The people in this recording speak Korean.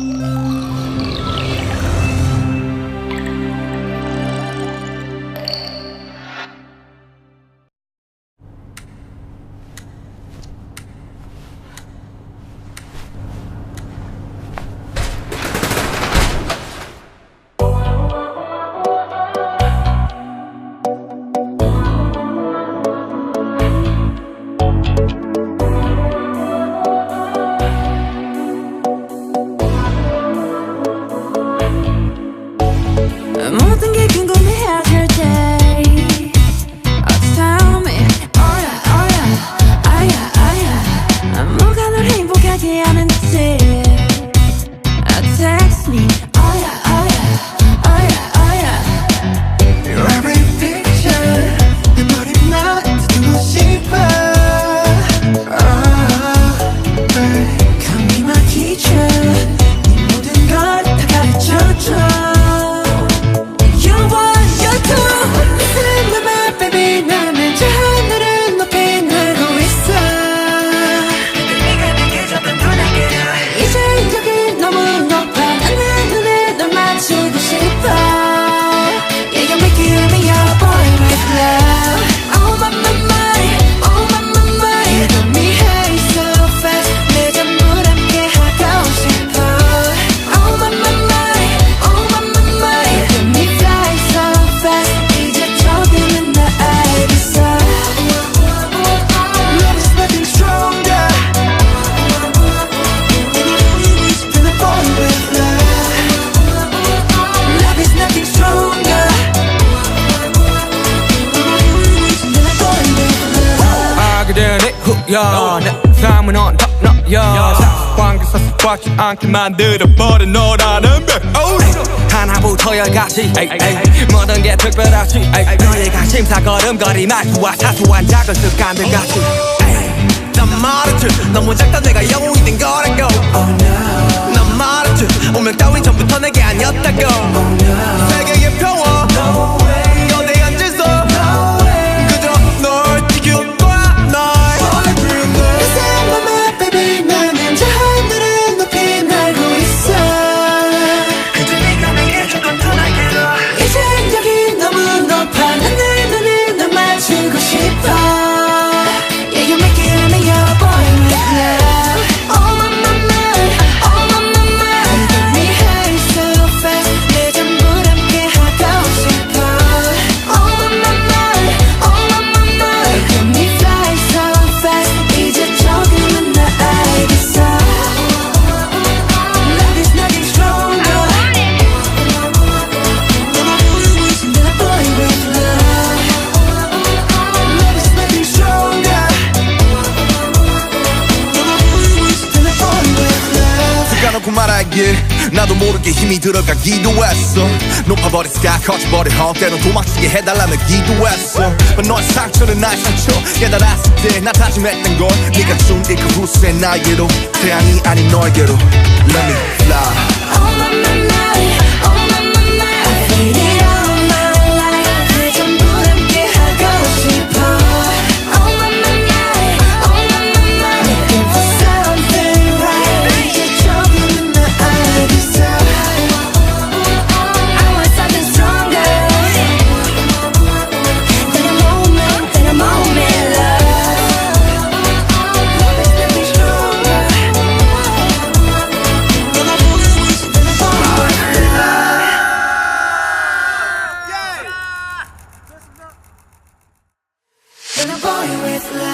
Música yo 내 삶은 on top no yo. 사관계서 속박지 않게 만들어버린 너라는 백오리 하나부터 열까지. 모든 게 특별하지. 너희가 심사 걸음걸이 말투와 사소한 작은 습관들 같이. 난 말했지 너무 작다 내가 영웅이 된 거라고. Oh, no. yeah 나도 모르게 힘이 들어가 기도했어. 높아버린 sky 커져버린 헛 때론 도망치게 해달라며 기도했어. But 너의 상처는 나의 상처 깨달았을 때 나 다짐했던 걸 네가 준뒤 그 후세 나에게로 태양이 아닌 너에게로. Let me fly. you with love.